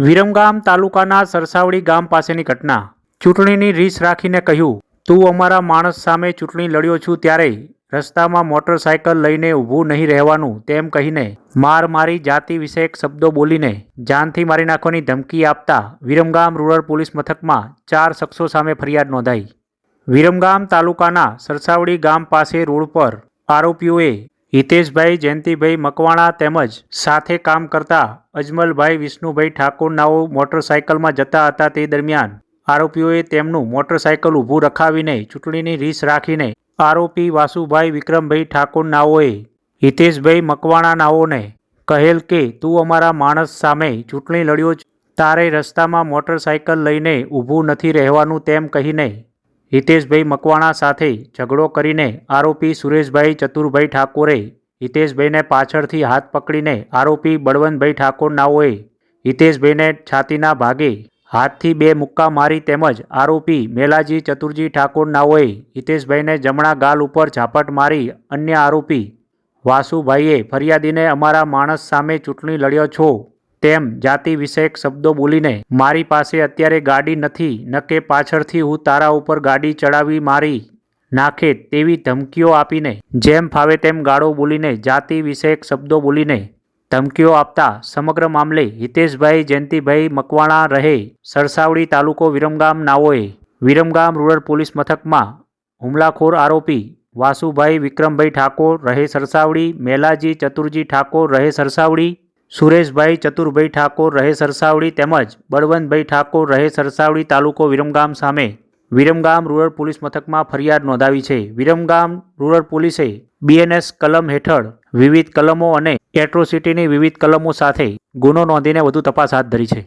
વિરમગામ તાલુકાના સરસાવડી ગામ પાસેની ઘટના. ચૂંટણીની રીસ રાખીને કહ્યું, તું અમારા માણસ સામે ચૂંટણી લડ્યો છું ત્યારે રસ્તામાં મોટરસાયકલ લઈને ઊભું નહીં રહેવાનું તેમ કહીને માર મારી જાતિ વિષયક શબ્દો બોલીને જાનથી મારી નાખવાની ધમકી આપતા વિરમગામ રૂરલ પોલીસ મથકમાં ચાર શખ્સો સામે ફરિયાદ નોંધાઈ. વિરમગામ તાલુકાના સરસાવડી ગામ પાસે રોડ પર આરોપીઓએ હિતેશભાઈ, જયંતિભાઈ મકવાણા તેમજ સાથે કામ કરતા અજમલભાઈ, વિષ્ણુભાઈ ઠાકોરનાઓ મોટરસાયકલમાં જતા હતા તે દરમિયાન આરોપીઓએ તેમનું મોટરસાયકલ ઊભું રખાવીને ચૂંટણીની રીસ રાખીને આરોપી વાસુભાઈ વિક્રમભાઈ ઠાકોરનાઓએ હિતેશભાઈ મકવાણાનાઓને કહેલ કે, તું અમારા માણસ સામે ચૂંટણી લડ્યો જ, તારે રસ્તામાં મોટરસાયકલ લઈને ઊભું નથી રહેવાનું તેમ કહીને હિતેશભાઈ મકવાણા સાથે ઝઘડો કરીને આરોપી સુરેશભાઈ ચતુરભાઈ ઠાકોરે હિતેશભાઈને પાછળથી હાથ પકડીને આરોપી બળવંતભાઈ ઠાકોર નાઓએ હિતેશભાઈને છાતીના ભાગે હાથથી બે મુક્કા મારી તેમજ આરોપી મેલાજી ચતુરજી ઠાકોર નાઓએ હિતેશભાઈને જમણા ગાલ ઉપર ઝાપટ મારી અન્ય આરોપી વાસુભાઈએ ફરિયાદીને અમારા માણસ સામે ચૂંટણી લડ્યો છો. તેમ જાતિ વિષયક શબ્દો બોલીને, મારી પાસે અત્યારે ગાડી નથી, ન કે પાછળથી હું તારા ઉપર ગાડી ચડાવી મારી નાખે તેવી ધમકીઓ આપીને, જેમ ફાવે તેમ ગાળો બોલીને જાતિ વિષયક શબ્દો બોલીને ધમકીઓ આપતા સમગ્ર મામલે હિતેશભાઈ જયંતિભાઈ મકવાણા રહે, સરસાવડી તાલુકો વિરમગામ નાઓએ. વિરમગામ રૂરલ પોલીસ મથકમાં હુમલાખોર આરોપી વાસુભાઈ વિક્રમભાઈ ઠાકોર રહે સરસાવડી, મેલાજી ચતુરજી ઠાકોર રહે સરસાવડી સુરેશભાઈ, ચતુરભાઈ ઠાકોર, રહે સરસાવડી તેમજ બળવંતભાઈ ઠાકોર, રહે સરસાવડી તાલુકો વિરમગામ સામે. વિરમગામ રૂરલ પોલીસ મથકમાં ફરિયાદ નોંધાવી છે. વિરમગામ રૂરલ પોલીસે બીએનએસ કલમ હેઠળ વિવિધ કલમો અને એટ્રોસિટીની વિવિધ કલમો સાથે ગુનો નોંધીને વધુ તપાસ હાથ ધરી છે.